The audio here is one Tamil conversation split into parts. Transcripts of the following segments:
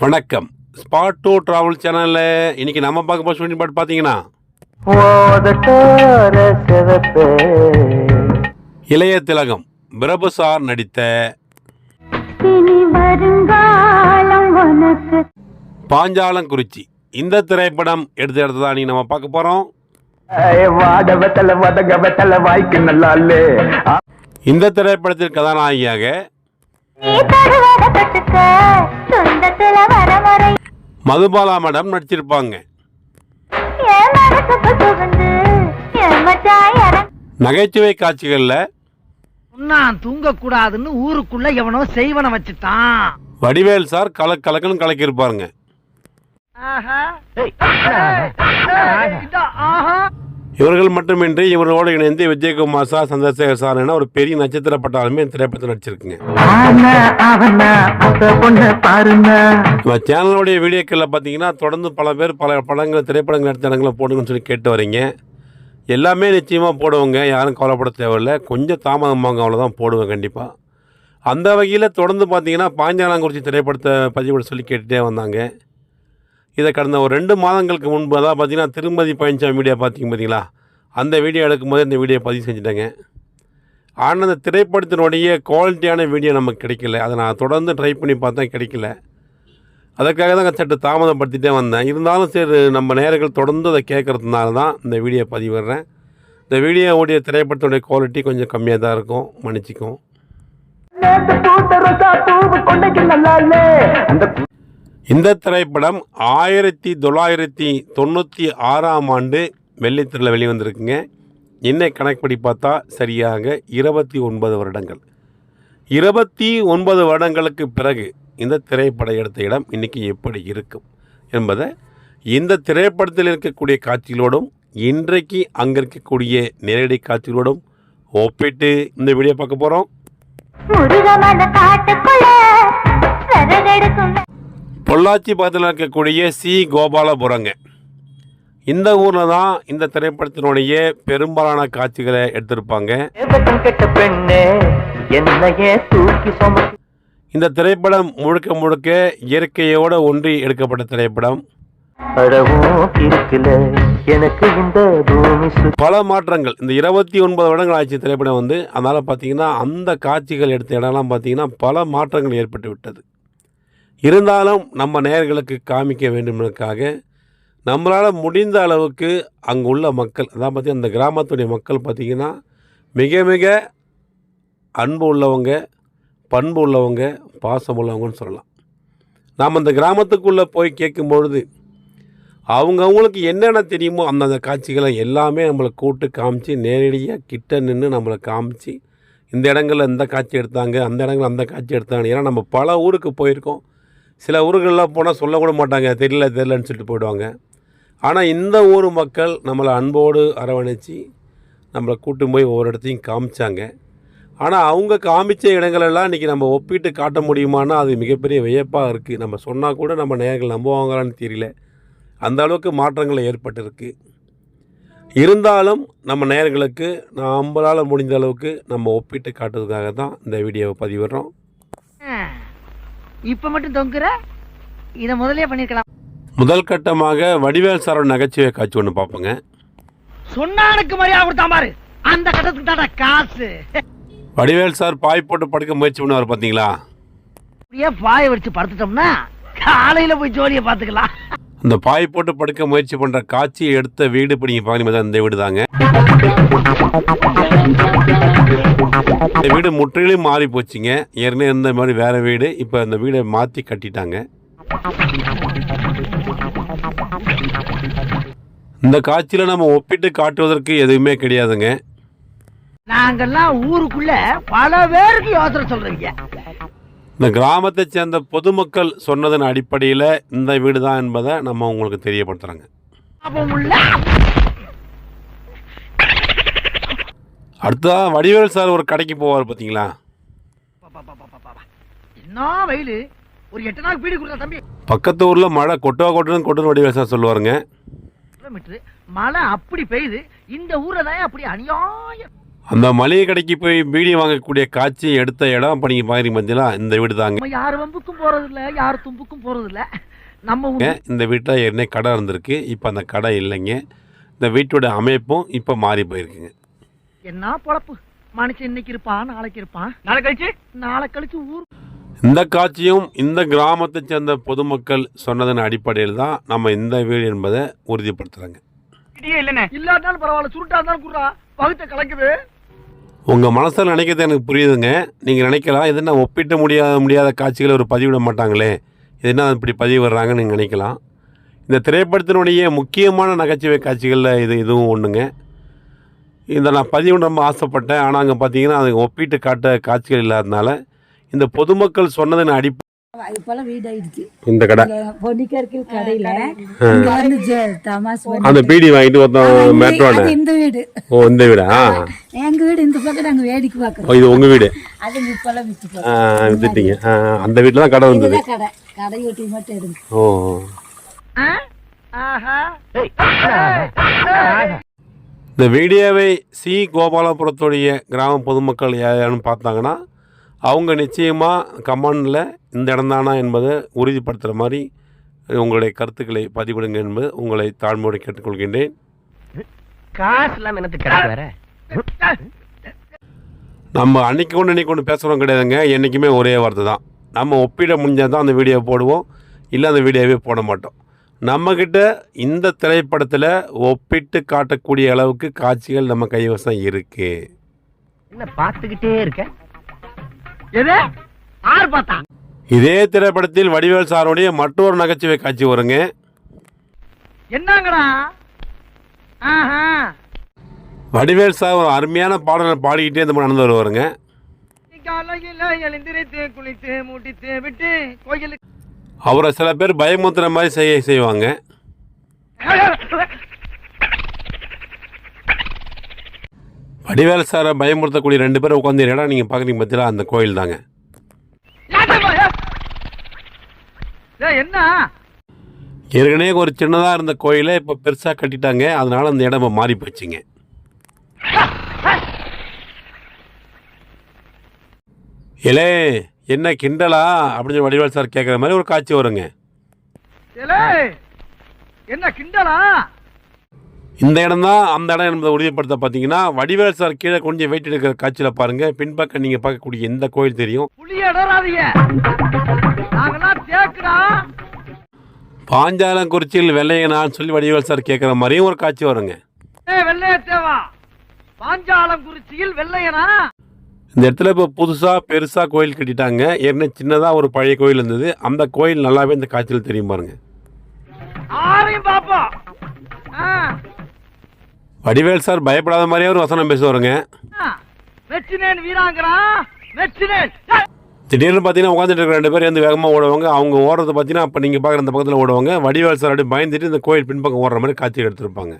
வணக்கம். ஸ்பாட் டூ டிராவல் சேனலில் இன்னைக்கு நம்ம பார்க்க போகிற ஷூட்டிங் பாட்டு பார்த்தீங்கன்னா இளைய திலகம் பிரபு சார் நடித்த பாஞ்சாலங்குறிச்சி. இந்த திரைப்படம் எடுத்து எடுத்ததா நீ நம்ம பார்க்க போகிறோம் இந்த திரைப்படத்தில் கதாநாயகியாக மதுபாலா மேடம் நடிச்சிருப்பாங்க. நகைச்சுவை காட்சிகளில் நான் தூங்க கூடாதுன்னு ஊருக்குள்ள எவனோ செய்வன வச்சுட்டான். வடிவேல் சார் கல கலக்குன்னு கலக்கியிருப்பாருங்க. ஆஹா. இவர்கள் மட்டுமின்றி இவர்களோடு இணைந்து விஜயகுமார் சார் சந்திரசேகர் சார் என ஒரு பெரிய நட்சத்திர பட்டாலுமே இந்த திரைப்படத்தில் நடிச்சிருக்குங்க. நம்ம சேனலுடைய வீடியோக்களில் பார்த்தீங்கன்னா தொடர்ந்து பல பேர் பல படங்கள் திரைப்படங்கள் எடுத்த இடங்களை போடுங்கன்னு சொல்லி கேட்டு வரீங்க. எல்லாமே நிச்சயமாக போடுவோங்க. யாரும் கவலைப்பட தேவையில்லை. கொஞ்சம் தாமதமாங்க அவ்வளோதான் போடுவேன் கண்டிப்பாக அந்த வகையில் தொடர்ந்து பார்த்தீங்கன்னா பாஞ்சாலங்குறிச்சி திரைப்படத்தை பதிவிட சொல்லி கேட்டுகிட்டே வந்தாங்க. இதை கடந்த ஒரு ரெண்டு மாதங்களுக்கு முன்பு அதான் பார்த்தீங்கன்னா திருமதி பழனிசாமி வீடியோ பார்த்தீங்க பார்த்தீங்களா? அந்த வீடியோ எடுக்கும்போது இந்த வீடியோ பதிவு செஞ்சுட்டேங்க. ஆனால் அந்த திரைப்படத்தினுடைய குவாலிட்டியான வீடியோ நமக்கு கிடைக்கல. அதை நான் தொடர்ந்து ட்ரை பண்ணி பார்த்தேன் கிடைக்கல. அதற்காக தான் சற்று தாமதப்படுத்திட்டே வந்தேன். இருந்தாலும் சரி நம்ம நேர்கள் தொடர்ந்து அதை கேட்குறதுனால தான் இந்த வீடியோ பதிவிடுறேன். இந்த வீடியோவுடைய திரைப்படத்துடைய குவாலிட்டி கொஞ்சம் கம்மியாக தான் இருக்கும். மன்னிச்சிக்கும் இந்த திரைப்படம் ஆயிரத்தி தொள்ளாயிரத்தி தொண்ணூற்றி ஆறாம் ஆண்டு வெள்ளித்திரையில் வெளிவந்திருக்குங்க. என்ன கணக்குப்படி பார்த்தா சரியாக இருபத்தி ஒன்பது வருடங்கள். இருபத்தி ஒன்பது வருடங்களுக்கு பிறகு இந்த திரைப்படம் எடுத்த இடம் இன்றைக்கி எப்படி இருக்கும் என்பதை இந்த திரைப்படத்தில் இருக்கக்கூடிய காட்சிகளோடும் இன்றைக்கு அங்கே இருக்கக்கூடிய நேரடி காட்சிகளோடும் ஒப்பிட்டு இந்த வீடியோ பார்க்க போகிறோம் பொள்ளாச்சி பக்கத்தில் இருக்கக்கூடிய சி. கோபாலபுரங்க. இந்த ஊரில் தான் இந்த திரைப்படத்தினுடைய பெரும்பாலான காட்சிகளை எடுத்திருப்பாங்க. இந்த திரைப்படம் முழுக்க முழுக்க இயற்கையோடு ஒன்றி எடுக்கப்பட்ட திரைப்படம். எனக்கு இந்த பல மாற்றங்கள். இந்த இருபத்தி ஒன்பது வருடங்கள் ஆட்சி திரைப்படம் வந்து. அதனால் பார்த்தீங்கன்னா அந்த காட்சிகள் எடுத்த இடம்லாம் பார்த்தீங்கன்னா பல மாற்றங்கள் ஏற்பட்டு விட்டது. இருந்தாலும் நம்ம நேர்களுக்கு காமிக்க வேண்டுமெனக்காக நம்மளால் முடிந்த அளவுக்கு அங்கே உள்ள மக்கள் அதான் பார்த்தி அந்த கிராமத்துடைய மக்கள் பார்த்திங்கன்னா மிக மிக அன்பு உள்ளவங்க பண்பு உள்ளவங்க பாசம் உள்ளவங்கன்னு சொல்லலாம். நாம் அந்த கிராமத்துக்குள்ளே போய் கேட்கும் பொழுது அவங்கவுங்களுக்கு என்னென்ன தெரியுமோ அந்தந்த காட்சிகளை எல்லாமே நம்மளை கூட்டு காமிச்சு நேரடியாக கிட்ட நின்று நம்மளை காமிச்சு இந்த இடங்களில் இந்த காட்சி எடுத்தாங்க அந்த இடங்களில் அந்த காட்சி எடுத்தாங்க ஏன்னா நம்ம பல ஊருக்கு போயிருக்கோம். சில ஊர்களெலாம் போனால் சொல்லக்கூட மாட்டாங்க தெரியல தெரியலன்னு சொல்லிட்டு போயிடுவாங்க. ஆனால் இந்த ஊர் மக்கள் நம்மளை அன்போடு அரவணைச்சி நம்மளை கூட்டு போய் ஒவ்வொரு இடத்தையும் காமிச்சாங்க. ஆனால் அவங்க காமிச்ச இடங்களெல்லாம் இன்றைக்கி நம்ம ஒப்பிட்டு காட்ட முடியுமானா அது மிகப்பெரிய வியப்பாக இருக்குது நம்ம சொன்னால் கூட நம்ம நேர்கள் நம்புவாங்களான்னு தெரியல. அந்த அளவுக்கு மாற்றங்கள் ஏற்பட்டிருக்கு. இருந்தாலும் நம்ம நேர்களுக்கு நம்மளால் முடிந்த அளவுக்கு நம்ம ஒப்பிட்டு காட்டுறதுக்காக தான் இந்த வீடியோவை பதிவிடுறோம். இப்ப மட்டும் தொங்குற? இத முதல்லயே பண்ணிருக்கலாம். முதல் கட்டமாக வடிவேல் சாரோட நகைச்சுவை காட்சி ஒன்று பார்ப்போங்க. சொன்னானுக்கு மரியாதை கொடுத்தா பாரு. அந்த கட்டத்துக்கு காசு. வடிவேல் சார் பாய் போட்டு படுக்க முயற்சி பண்ணுவார் பார்த்தீங்களா அப்படியே பாய வச்சு படுத்துட்டோம்னா காலையில போய் ஜோலியை பாத்துக்கலாம் இந்த பாய் போட்டு படுக்க முயற்சி பண்ணுற காட்சியை எடுத்த வீடு இப்போ நீங்கள் பார்க்கணும். இந்த வீடு தாங்க. இந்த வீடு முற்றிலும் மாறி போச்சுங்க. ஏற்கனவே இருந்த மாதிரி வேற வீடு இப்போ இந்த வீடை மாற்றி கட்டிட்டாங்க. இந்த காட்சியில் நம்ம ஒப்பிட்டு காட்டுவதற்கு எதுவுமே கிடையாதுங்க. நாங்கெல்லாம் ஊருக்குள்ள பல பேருக்கு யோசனை சொல்றீங்க. இந்த கிராமத்தை சேர்ந்த பொதுமக்கள் சொன்னதன் அடிப்படையில் இந்த வீடு தான் என்பதை நம்ம உங்களுக்கு தெரியப்படுத்துகிறாங்க அடுத்ததாக வடிவேல் சார் ஒரு கடைக்கு போவார் பார்த்தீங்களா என்ன வெயிலு? ஒரு எட்டு நாள் பீடி கொடுத்தா தம்பி. பக்கத்து ஊரில் மழை கொட்டுவா கொட்டுன்னு கொட்டுன்னு வடிவேல் சார் சொல்லுவாருங்க. மழை அப்படி பெய்யுது. இந்த ஊர்ல தான் அப்படி அநியாயம். அந்த மளிகை கடைக்கு போய் பீடி வாங்கக்கூடிய காட்சி எடுத்த இடம் இப்போ நீங்கள் பார்க்குறீங்க பார்த்தீங்களா இந்த வீடு தாங்க. யார் வம்புக்கும் போறது இல்ல யார் தும்புக்கும் போறது இல்ல நம்ம. இந்த வீட்டில் ஏற்கனவே கடை இருந்திருக்கு. இப்போ அந்த கடை இல்லைங்க. இந்த வீட்டோட அமைப்பும் இப்போ மாறி போயிருக்குங்க. என்ன பொழப்பு? மனுஷன் இன்னைக்கு இருப்பான் நாளைக்கு இருப்பான். நாளை கழிச்சு? நாளை கழிச்சு ஊர் இந்த காட்சியும் இந்த கிராமத்தை சேர்ந்த பொதுமக்கள் சொன்னதன் அடிப்படையில் தான் நம்ம இந்த வீடு என்பதை உறுதிப்படுத்துகிறாங்க இல்லாட்டாலும் பரவாயில்ல சுருட்டா இருந்தாலும் குடுறா. பகுத்த கலக்குது. உங்கள் மனசில் நினைக்கிறது எனக்கு புரியுதுங்க. நீங்கள் நினைக்கலாம். இது என்ன ஒப்பிட்டு முடியாத முடியாத காட்சிகளை ஒரு பதிவிட மாட்டாங்களே. இது என்ன இப்படி பதிவு வர்றாங்கன்னு நீங்கள் நினைக்கலாம். இந்த திரைப்படத்தினுடைய முக்கியமான நகைச்சுவை காட்சிகளில் இது இதுவும் ஒன்றுங்க இந்த நான் பதிவு ரொம்ப ஆசைப்பட்டேன். ஆனால் அங்கே பார்த்தீங்கன்னா அது ஒப்பிட்டு காட்ட காட்சிகள் இல்லாததுனால இந்த பொதுமக்கள் சொன்னதின் அடிப்படை இப்பெல்லாம் வீடாயிடுச்சு. இந்த கடை. பொன்னிக்கருக்கு கடையில இங்க வந்து பண்ணி- அந்த பீடி வாங்கிட்டு ஒருத்தன் இந்த- மேட்ரோட இந்த வீடு. ஓ இந்த வீடா? எங்க வீடு இந்த பக்கம் நாங்க வேடிக்கை ஓ பாக்குறோம் இது உங்கள் வீடு? அது இப்பெல்லாம் வித்து வித்துட்டீங்க. அந்த வீட்டில் தான் கடை வந்தது. கடை. கடை ஒட்டி மட்டும் இருந்து ஓ. ஆஹா. இந்த வீடியோவை சி. கோபாலபுரத்துடைய கிராம பொதுமக்கள் யாரும் பார்த்தாங்கன்னா அவங்க நிச்சயமாக கமெண்டில் இந்த இடம்தானா என்பதை உறுதிப்படுத்துகிற மாதிரி உங்களுடைய கருத்துக்களை பதிவிடுங்க என்பது உங்களை தாழ்மையோடு கேட்டுக்கொள்கின்றேன். நம்ம அன்னைக்கு கொண்டு இன்னைக்கு கொண்டு பேசுகிறோம் கிடையாதுங்க. என்றைக்குமே ஒரே வார்த்தை தான். நம்ம ஒப்பிட முடிஞ்சால் தான் அந்த வீடியோ போடுவோம். இல்லை அந்த வீடியோவே போட மாட்டோம். நம்மக்கிட்ட இந்த திரைப்படத்தில் ஒப்பிட்டு காட்டக்கூடிய அளவுக்கு காட்சிகள் நம்ம கைவசம் இருக்குது என்ன பாத்துக்கிட்டே இருக்க? எது? ஆறு பார்த்தா? இதே திரைப்படத்தில் வடிவேல் சாருடைய மற்றொரு நகைச்சுவை காட்சி வருங்க. என்னங்கடா? வடிவேல் சார் ஒரு அருமையான பாடலை பாடிக்கிட்டே இந்த நடந்து வருவாருங்க. அவரை சில பேர் பயமுத்துற மாதிரி செய்ய செய்வாங்க. வடிவேல் சாரை பயமுறுத்தக்கூடிய ரெண்டு பேரும் உட்காந்து இடம் நீங்கள் பார்க்குறீங்க பார்த்தீங்களா அந்த கோயில் தாங்க. என்ன? ஏற்கனவே ஒரு சின்னதாக இருந்த கோயிலை இப்போ பெருசாக கட்டிட்டாங்க. அதனால அந்த இடம் இப்போ மாறி போச்சுங்க. இலே என்ன கிண்டலா? அப்படின்னு வடிவேல் சார் கேட்குற மாதிரி ஒரு காட்சி வருங்க. என்ன கிண்டலா? இந்த இடம் தான் அந்த இடம் என்பதை உறுதிப்படுத்த பார்த்தீங்கன்னா வடிவேல் சார் கீழே கொஞ்சம் வெயிட் எடுக்கிற காட்சியில் பாருங்கள் பின்பக்கம் நீங்கள் பார்க்கக்கூடிய எந்த கோயில் தெரியும். தேக்குடா! பாஞ்சாலங்குறிச்சியில் வெள்ளையனான்னு சொல்லி வடிவேல் சார் கேட்குற மாதிரியும் ஒரு காட்சி வருங்க. ஏ வெள்ளைய தேவா பாஞ்சாலம் குறிச்சியில் வெள்ளையனா? இந்த இடத்துல இப்போ புதுசாக பெருசாக கோயில் கட்டிட்டாங்க. ஏற்கனவே சின்னதாக ஒரு பழைய கோயில் இருந்தது. அந்த கோயில் நல்லாவே இந்த காட்சியில் தெரியும் பாருங்க. வடிவேல் சார் பயப்படாத மாதிரியே ஒரு வசனம் பேசுவாருங்க. திடீர்னு பார்த்தீங்கன்னா உட்காந்துட்டு இருக்கிற ரெண்டு பேர் வந்து வேகமாக ஓடுவாங்க. அவங்க ஓடுறது பார்த்தீங்கன்னா அப்போ நீங்கள் பார்க்குற இந்த பக்கத்தில் ஓடுவாங்க. வடிவேல் சார் அப்படியே பயந்துட்டு இந்த கோயில் பின்பக்கம் ஓடுற மாதிரி காட்சி எடுத்திருப்பாங்க.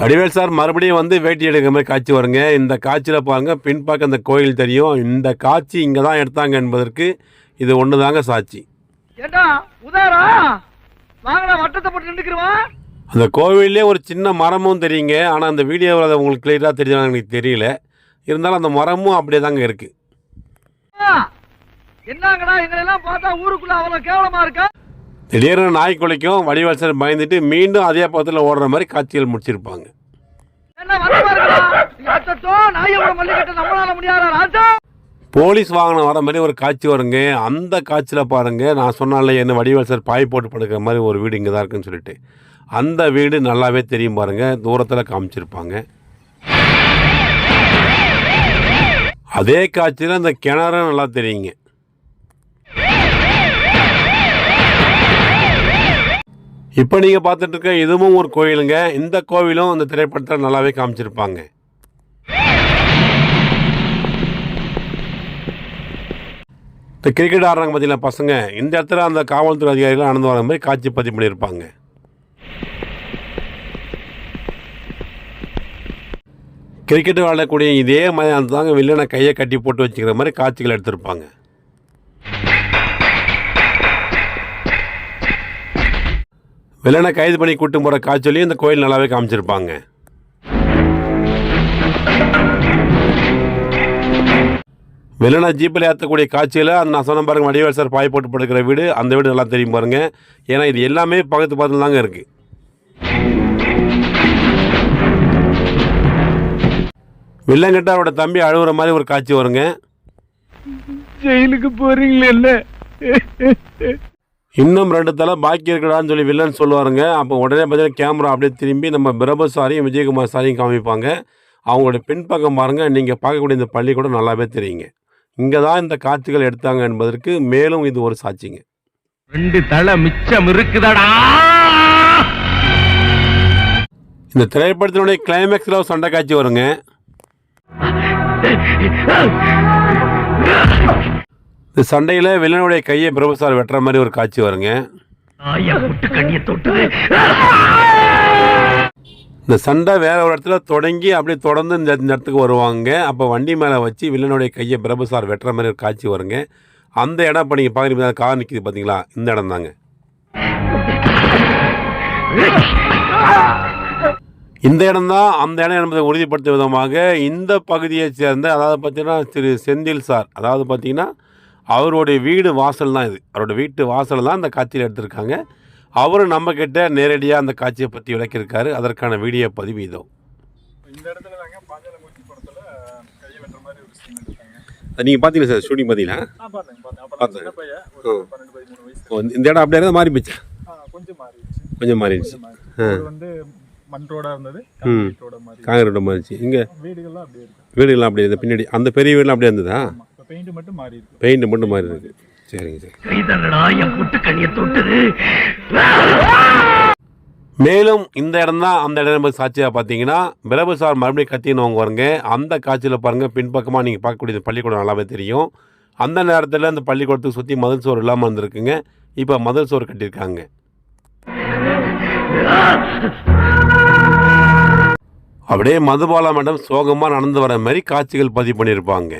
வடிவேல் சார் மறுபடியும் வந்து வேட்டி எடுக்கிற மாதிரி காட்சி வருங்க. இந்த காட்சியில் பாருங்க பின்பக்கம் அந்த கோயில் தெரியும். இந்த காட்சி இங்கே தான் எடுத்தாங்க என்பதற்கு இது ஒன்று தாங்க சாட்சி. ஏண்டா உதாரா வாங்கடா வட்டத்தை போட்டு நின்றுக்குருவான் அந்த கோவில்லே ஒரு சின்ன மரமும் தெரியுங்க. ஆனால் அந்த வீடியோவில் அது உங்களுக்கு கிளியராக தெரியுதான்னு எனக்கு தெரியல. இருந்தாலும் அந்த மரமும் அப்படியே தாங்க இருக்குது என்னங்கடா எல்லாம் பார்த்தா ஊருக்குள்ள அவ்வளவு கேவலமா இருக்கா? திடீர்னு நாய் குலைக்கும் வடிவேல் சார் பயந்துட்டு மீண்டும் அதே பக்கத்தில் ஓடுற மாதிரி காட்சிகள் முடிச்சிருப்பாங்க. என்ன நாயோட மல்லிகட்ட நம்மளால முடியாதா ராஜா? போலீஸ் வாகனம் வர மாதிரி ஒரு காட்சி வருங்க. அந்த காட்சியில் பாருங்கள் நான் சொன்னால என்ன வடிவேல் சார் பாய் போட்டு படுக்கிற மாதிரி ஒரு வீடு இங்கே தான் இருக்குன்னு சொல்லிட்டு. அந்த வீடு நல்லாவே தெரியும் பாருங்கள் தூரத்தில் காமிச்சிருப்பாங்க. அதே காட்சியில் அந்த கிணறு நல்லா தெரியுங்க. இப்போ நீங்கள் பார்த்துட்டு இருக்க இதுவும் ஒரு கோயிலுங்க. இந்த கோவிலும் அந்த திரைப்படத்தில் நல்லாவே காமிச்சிருப்பாங்க. இந்த கிரிக்கெட் ஆடுறாங்க பார்த்தீங்களா பசங்க? இந்த இடத்துல அந்த காவல்துறை அதிகாரிகள் நடந்து வர மாதிரி காட்சி பதிவு பண்ணியிருப்பாங்க. கிரிக்கெட் விளையாடக்கூடிய இதே மாதிரி அந்த தாங்க வில்லனை கையை கட்டி போட்டு வச்சுக்கிற மாதிரி காட்சிகள் எடுத்திருப்பாங்க. வில்லனை கைது பண்ணி கூட்டு போகிற காட்சியிலையும் இந்த கோயில் நல்லாவே காமிச்சிருப்பாங்க. வில்லனை ஜீப்பில் ஏற்றக்கூடிய காட்சியில் அந்த நான் சொன்ன பாருங்க வடிவேல் சார் பாய் போட்டு படுக்கிற வீடு அந்த வீடு நல்லா தெரியும் பாருங்க. ஏன்னா இது எல்லாமே பக்கத்து பக்கத்தில் தாங்க இருக்குது வில்லங்கிட்ட அவரோட தம்பி அழுகுற மாதிரி ஒரு காட்சி வருங்க. ஜெயிலுக்கு போறீங்களே என்ன? இன்னும் ரெண்டு தலை பாக்கி இருக்கடான்னு சொல்லி வில்லன் சொல்லுவாருங்க. அப்போ உடனே பார்த்தீங்கன்னா கேமரா அப்படியே திரும்பி நம்ம பிரபு சாரியும் விஜயகுமார் சாரியும் காமிப்பாங்க. அவங்களோட பின்பக்கம் பாருங்க நீங்கள் பார்க்கக்கூடிய இந்த பள்ளிக்கூடம் நல்லாவே தெரியுங்க. இங்கே தான் இந்த காட்சிகள் எடுத்தாங்க என்பதற்கு மேலும் இது ஒரு சாட்சிங்க. ரெண்டு தலை மிச்சம் இருக்குதடா! இந்த திரைப்படத்தினுடைய கிளைமேக்ஸில் ஒரு சண்டை காட்சி வருங்க. இந்த சண்டையில் வில்லனுடைய கையை பிரபு சார் வெட்டுற மாதிரி ஒரு காட்சி வருங்க. இந்த சண்டை வேற ஒரு இடத்துல தொடங்கி அப்படியே தொடர்ந்து இந்த இடத்துக்கு வருவாங்க. அப்போ வண்டி மேலே வச்சு வில்லனுடைய கையை பிரபு சார் வெட்டுற மாதிரி ஒரு காட்சி வருங்க. அந்த இடம் இப்போ நீங்கள் பார்க்குறீங்க கார் நிற்கிது பார்த்தீங்களா இந்த இடம் தாங்க. இந்த இடம் தான் அந்த இடம் என்பதை உறுதிப்படுத்தும் விதமாக இந்த பகுதியை சேர்ந்த அதாவது பார்த்தீங்கன்னா திரு செந்தில் சார் அதாவது பார்த்தீங்கன்னா அவருடைய வீடு வாசல் தான் இது. அவரோட வீட்டு வாசல் தான் இந்த காட்சியில் எடுத்திருக்காங்க. அவர் நம்மக்கிட்ட நேரடியாக அந்த காட்சியை பற்றி விளக்கியிருக்காரு. அதற்கான வீடியோ பதிவு இதோ. இந்த இடத்துல தாங்க பாஞ்சாலமூர்த்தி படத்துல கையை வெட்டுற மாதிரி ஒரு சீன் எடுத்தாங்க. நீங்கள் பார்த்தீங்களா சார்? ஷூட்டிங் பார்த்தீங்களா பார்த்தேன் இந்த இடம் அப்படியே மாறி போச்சு கொஞ்சம் மாறிடுச்சு. கொஞ்சம் மாறிடுச்சு. மாறி வந்து மண் இருந்தது ரோட மாறிடுச்சு. இங்கே வீடுகள்லாம் அப்படியே இருக்கு. வீடுகள்லாம் அப்படியே இருந்தது. பின்னாடி அந்த பெரிய வீடுலாம் அப்படியே இருந்ததா? பெயிண்ட் மட்டும் மாறி இருக்கு பெயிண்ட் மட்டும் மாறி இருக்கு சரிங்க சார் மேலும் இந்த இடம் தான் அந்த இடம் சாட்சியாக பார்த்தீங்கன்னா பிரபு சார் மறுபடியும் கத்தினவங்க வருங்க அந்த காட்சியில் பாருங்கள் பின்பக்கமாக நீங்கள் பார்க்கக்கூடிய இந்த பள்ளிக்கூடம் நல்லாவே தெரியும். அந்த நேரத்தில் அந்த பள்ளிக்கூடத்துக்கு சுற்றி மதில் சோறு இல்லாமல் இருந்திருக்குங்க. இப்போ மதில் சோறு கட்டியிருக்காங்க. அப்படியே மதுபாலா மேடம் சோகமாக நடந்து வர மாதிரி காட்சிகள் பதிவு பண்ணியிருப்பாங்க.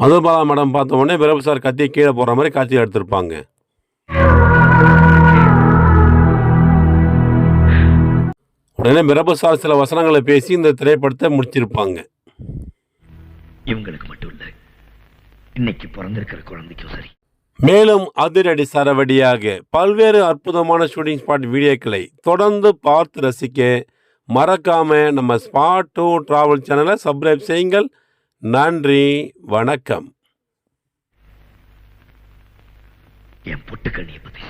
மதுபாலா மேடம் பார்த்த உடனே பிரபு சார் கத்தி கீழே போகிற மாதிரி காட்சி எடுத்திருப்பாங்க. உடனே பிரபு சார் சில வசனங்களை பேசி இந்த திரைப்படத்தை முடிச்சிருப்பாங்க. இவங்களுக்கு மட்டும் இல்ல இன்னைக்கு பிறந்திருக்கிற குழந்தைக்கும் சரி. மேலும் அதிரடி சரவடியாக பல்வேறு அற்புதமான ஷூட்டிங் ஸ்பாட் வீடியோக்களை தொடர்ந்து பார்த்து ரசிக்க மறக்காம நம்ம ஸ்பாட் டூ டிராவல் சேனலை சப்ஸ்கிரைப் செய்யுங்கள். நன்றி வணக்கம். என் புட்டு கண்ணிய பத்தி